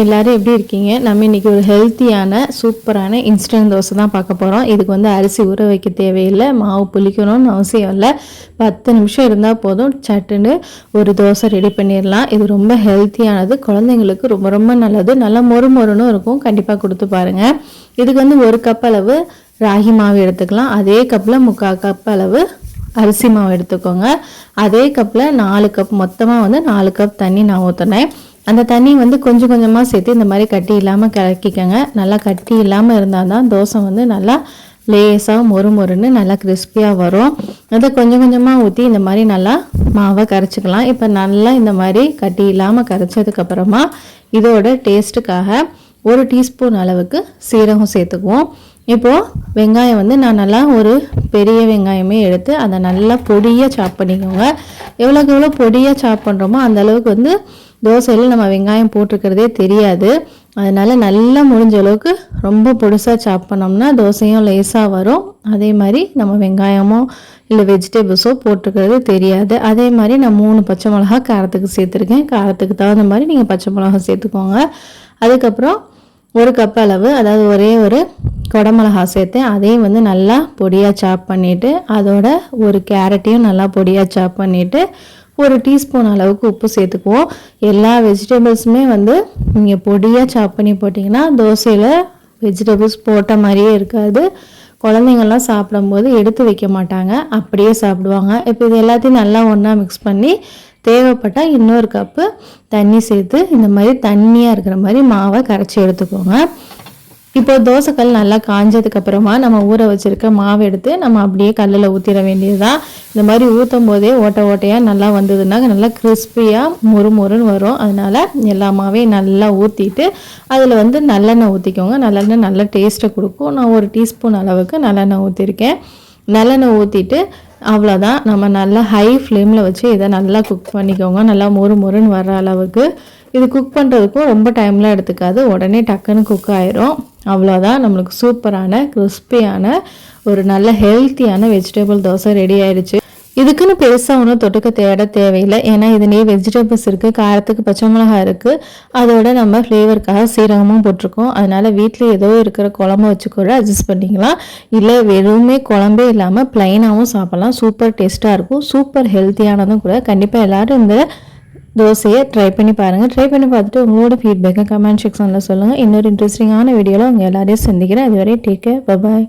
எல்லோரும் எப்படி இருக்கீங்க? நம்ம இன்றைக்கி ஒரு ஹெல்த்தியான சூப்பரான இன்ஸ்டன்ட் தோசை தான் பார்க்க போகிறோம் இதுக்கு வந்து அரிசி ஊற வைக்க தேவையில்லை. மாவு புளிக்கணும்னு அவசியம் இல்லை. பத்து நிமிஷம் இருந்தால் போதும். சட்டுன்னு ஒரு தோசை ரெடி பண்ணிடலாம். இது ரொம்ப ஹெல்த்தியானது குழந்தைங்களுக்கு ரொம்ப ரொம்ப நல்லது. நல்லா மொறு மொறுன்னு இருக்கும். கண்டிப்பாக கொடுத்து பாருங்கள் இதுக்கு வந்து ஒரு கப் அளவு ராகி மாவு எடுத்துக்கலாம். அதே கப்பில் முக்கால் கப் அளவு அரிசி மாவு எடுத்துக்கோங்க. அதே கப்பில் நாலு கப் மொத்தமாக வந்து நாலு கப் தண்ணி நான் ஊற்றினேன் அந்த தண்ணி வந்து கொஞ்சம் கொஞ்சமாக சேர்த்து இந்த மாதிரி கட்டி இல்லாமல் கலக்கிக்கோங்க. நல்லா கட்டி இல்லாமல் இருந்தால் தான் தோசை வந்து நல்லா லேஸாக மொறு மொறுன்னு நல்லா கிறிஸ்பியாக வரும். அதை கொஞ்சம் கொஞ்சமாக ஊற்றி இந்த மாதிரி நல்லா மாவை கரைச்சிக்கலாம். இப்போ நல்லா இந்த மாதிரி கட்டி இல்லாமல் கரைச்சதுக்கப்புறமா இதோட டேஸ்ட்டுக்காக ஒரு டீஸ்பூன் அளவுக்கு சீரகம் சேர்த்துக்குவோம். இப்போது வெங்காயம் வந்து நான் நல்லா ஒரு பெரிய வெங்காயமே எடுத்து அதை நல்லா பொடியாக சாப் பண்ணிக்கோங்க. எவ்வளோக்கு எவ்வளோ பொடியாக சாப் பண்ணுறோமோ அந்த அளவுக்கு வந்து தோசையில் நம்ம வெங்காயம் போட்டிருக்கிறதே தெரியாது. அதனால் நல்லா முடிஞ்ச அளவுக்கு ரொம்ப பொடுசாக சாப் பண்ணோம்னா தோசையும் லேஸாக வரும். அதே மாதிரி நம்ம வெங்காயமோ இல்லை வெஜிடபிள்ஸோ போட்டிருக்கிறது தெரியாது. அதே மாதிரி நான் மூணு பச்சை மிளகா காரத்துக்கு சேர்த்துருக்கேன். காரத்துக்கு தகுந்த மாதிரி நீங்கள் பச்சை மிளகா சேர்த்துக்கோங்க. அதுக்கப்புறம் ஒரு கப் அளவு அதாவது ஒரே ஒரு குடமிளகா சேர்த்தேன். அதையும் வந்து நல்லா பொடியாக சாப் பண்ணிவிட்டு அதோட ஒரு கேரட்டையும் நல்லா பொடியாக சாப் பண்ணிவிட்டு ஒரு டீஸ்பூன் அளவுக்கு உப்பு சேர்த்துக்குவோம். எல்லா வெஜிடபிள்ஸுமே வந்து நீங்கள் பொடியாக சாப் பண்ணி போட்டிங்கன்னா தோசையில் வெஜிடபிள்ஸ் போட்ட மாதிரியே இருக்காது. குழந்தைங்கள்லாம் சாப்பிடும்போது எடுத்து வைக்க மாட்டாங்க. அப்படியே சாப்பிடுவாங்க. இப்போ இது எல்லாத்தையும் நல்லா ஒன்றா மிக்ஸ் பண்ணி தேவைப்பட்டால் இன்னொரு கப்பு தண்ணி சேர்த்து இந்த மாதிரி தண்ணியாக இருக்கிற மாதிரி மாவை கரைச்சி எடுத்துக்கோங்க. இப்போ தோசைக்கல் நல்லா காஞ்சதுக்கு அப்புறமா நம்ம ஊற வச்சிருக்க மாவு எடுத்து நம்ம அப்படியே கல்லில் ஊற்றிட வேண்டியதுதான் இந்த மாதிரி ஊற்றும் போதே ஓட்டை ஓட்டையாக நல்லா வந்ததுன்னா நல்லா கிறிஸ்பியாக மொறு மொறுன்னு வரும். அதனால எல்லா மாவையும் நல்லா ஊற்றிட்டு அதில் வந்து நல்லெண்ணெய் ஊற்றிக்கோங்க நல்லெண்ணெய் நல்ல டேஸ்ட்டை கொடுக்கும். நான் ஒரு டீஸ்பூன் அளவுக்கு நல்லெண்ணெய் ஊற்றிருக்கேன் நல்லெண்ணெய் ஊற்றிட்டு அவ்வளோதான் நம்ம நல்லா ஹை ஃப்ளேமில் வச்சு இதை நல்லா குக் பண்ணிக்கோங்க. நல்லா மொறு மொறுன்னு வர அளவுக்கு. இது குக் பண்ணுறதுக்கும் ரொம்ப டைம்லாம் எடுத்துக்காது. உடனே டக்குன்னு குக் ஆயிரும். அவ்வளோதான் நம்மளுக்கு சூப்பரான கிறிஸ்பியான ஒரு நல்ல ஹெல்த்தியான வெஜிடபிள் தோசை ரெடி ஆயிடுச்சு. இதுக்குன்னு பெருசாக ஒன்றும் தொட்டுக்க தேட தேவையில்லை. ஏன்னா இதுலேயே வெஜிடபிள்ஸ் இருக்குது காரத்துக்கு பச்சை மிளகா இருக்குது அதோட நம்ம ஃப்ளேவருக்காக சீரகமும் போட்டிருக்கோம். அதனால் வீட்டில் ஏதோ இருக்கிற குழம்பு வச்சு கூட அட்ஜஸ்ட் பண்ணிக்கலாம். இல்லை வெறுமே குழம்பே இல்லாமல் ப்ளைனாகவும் சாப்பிட்லாம். சூப்பர் டேஸ்ட்டாக இருக்கும். சூப்பர் ஹெல்த்தியானதும் கூட கண்டிப்பாக எல்லோரும் இந்த தோசையை ட்ரை பண்ணி பாருங்கள் ட்ரை பண்ணி பார்த்துட்டு உங்களோட ஃபீட்பேக்கை கமெண்ட் செக்ஷனில் சொல்லுங்கள் இன்னொரு இன்ட்ரெஸ்டிங்கான வீடியோவில் உங்கள் எல்லாரையும் சந்திக்கிறேன். அதுவரை டேக் கேர் பபாய்